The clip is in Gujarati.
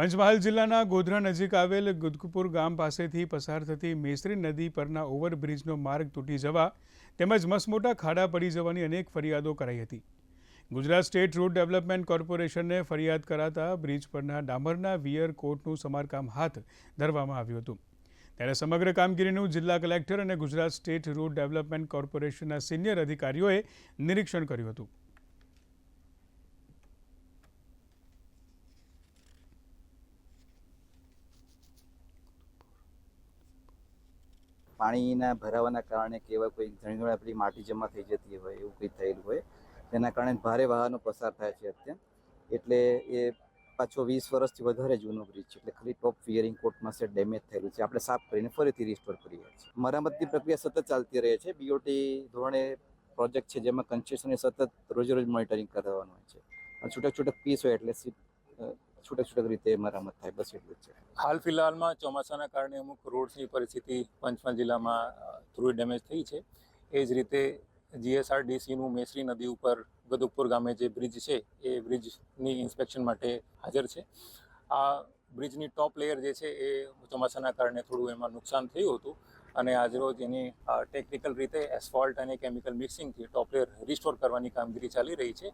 પંચમહાલ જિલ્લાના ગોધરા નજીક આવેલ ગુદકપુર ગામ પાસેથી પસાર થતી મેસરી નદી પરના ઓવરબ્રિજનો માર્ગ તૂટી જવા તેમજ મસમોટા ખાડા પડી જવાની અનેક ફરિયાદો કરાઈ હતી. ગુજરાત સ્ટેટ રોડ ડેવલપમેન્ટ કોર્પોરેશનને ફરિયાદ કરાતા બ્રિજ પરના ડામરના વિયર કોટનું સમારકામ હાથ ધરવામાં આવ્યું હતું. ત્યારે સમગ્ર કામગીરીનું જિલ્લા કલેક્ટર અને ગુજરાત સ્ટેટ રોડ ડેવલપમેન્ટ કોર્પોરેશનના સિનિયર અધિકારીઓએ નિરીક્ષણ કર્યું હતું. પાણીના ભરાવાના કારણે કે એવા કોઈ ઘણી ઘણી આપણી માટી જમા થઈ જતી હોય, એવું કંઈ થયેલું હોય, તેના કારણે ભારે વાહનો પસાર થાય છે અત્યારે. એટલે એ પાછો વીસ વર્ષથી વધારે જૂનો બ્રિજ છે, એટલે ખાલી ટોપ ફિયરિંગ કોર્ટમાં છે ડેમેજ થયેલું છે. આપણે સાફ કરીને ફરીથી રિસ્ટોર કરીએ છીએ. મરામતની પ્રક્રિયા સતત ચાલતી રહે છે. બીઓટી ધોરણે પ્રોજેક્ટ છે જેમાં કન્સ્ટ્રક્શનને સતત રોજ રોજ મોનિટરિંગ કરવાનું હોય છે. છૂટક છૂટક પીસ હોય એટલે છૂટક છૂટક રીતે મરામત થાય, બસ એટલું જ છે. હાલ ફિલહાલમાં ચોમાસાના કારણે અમુક રોડ્સની પરિસ્થિતિ પંચમહાલ જિલ્લામાં થોડી ડેમેજ થઈ છે. એ જ રીતે જીએસઆરડીસીનું મેસરી નદી ઉપર ગદુપુર ગામે જે બ્રિજ છે, એ બ્રિજની ઇન્સ્પેક્શન માટે હાજર છે. આ બ્રિજની ટોપ લેયર જે છે, એ ચોમાસાના કારણે થોડું એમાં નુકસાન થયું હતું અને આજરોજ એની ટેકનિકલ રીતે એસફોલ્ટ અને કેમિકલ મિક્સિંગથી ટોપ લેયર રિસ્ટોર કરવાની કામગીરી ચાલી રહી છે.